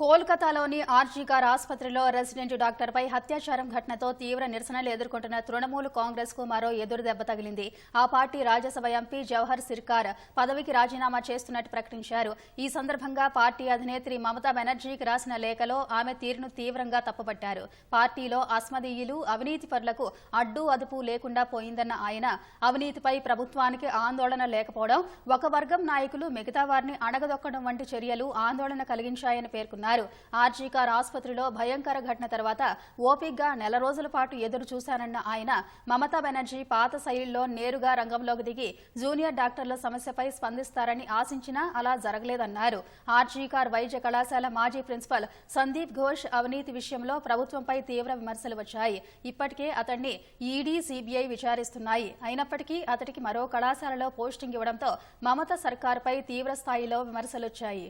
కోల్కతాలోని ఆర్జీకార్ ఆసుపత్రిలో రెసిడెంట్ డాక్టర్పై హత్యాచారం ఘటనతో తీవ్ర నిరసనలు ఎదుర్కొంటున్న తృణమూల్ కాంగ్రెస్కు మరో ఎదురు దెబ్బ తగిలింది. ఆ పార్టీ రాజ్యసభ ఎంపీ జవహర్ సిర్కార్ పదవికి రాజీనామా చేస్తున్నట్టు ప్రకటించారు. ఈ సందర్భంగా పార్టీ అధినేత్రి మమతా బెనర్జీకి రాసిన లేఖలో ఆమె తీరును తీవ్రంగా తప్పుపట్టారు. పార్టీలో అస్మదీయులు అవినీతిపరులకు అడ్డు అదుపు లేకుండా పోయిందన్న ఆయన అవినీతిపై ప్రభుత్వానికి ఆందోళన లేకపోవడం ఒక వర్గం నాయకులు మిగతా వారిని అణగదొక్కడం వంటి చర్యలు ఆందోళన కలిగించాయని పేర్కొన్నారు ఆర్జీకార్ ఆసుపత్రిలో భయంకర ఘటన తర్వాత ఓపిగ్గా నెల రోజుల పాటు ఎదురు చూశానన్న ఆయన మమతా బెనర్జీ పాత శైలిలో నేరుగా రంగంలోకి దిగి జూనియర్ డాక్టర్ల సమస్యపై స్పందిస్తారని ఆశించినా అలా జరగలేదన్నారు. ఆర్జీకార్ వైద్య కళాశాల మాజీ ప్రిన్సిపల్ సందీప్ ఘోష్ అవినీతి విషయంలో ప్రభుత్వంపై తీవ్ర విమర్శలు వచ్చాయి. ఇప్పటికే అతన్ని ఈడీ సీబీఐ విచారిస్తున్నాయి. అయినప్పటికీ అతడికి మరో కళాశాలలో పోస్టింగ్ ఇవ్వడంతో మమత సర్కార్పై తీవ్ర స్థాయిలో విమర్శలొచ్చాయి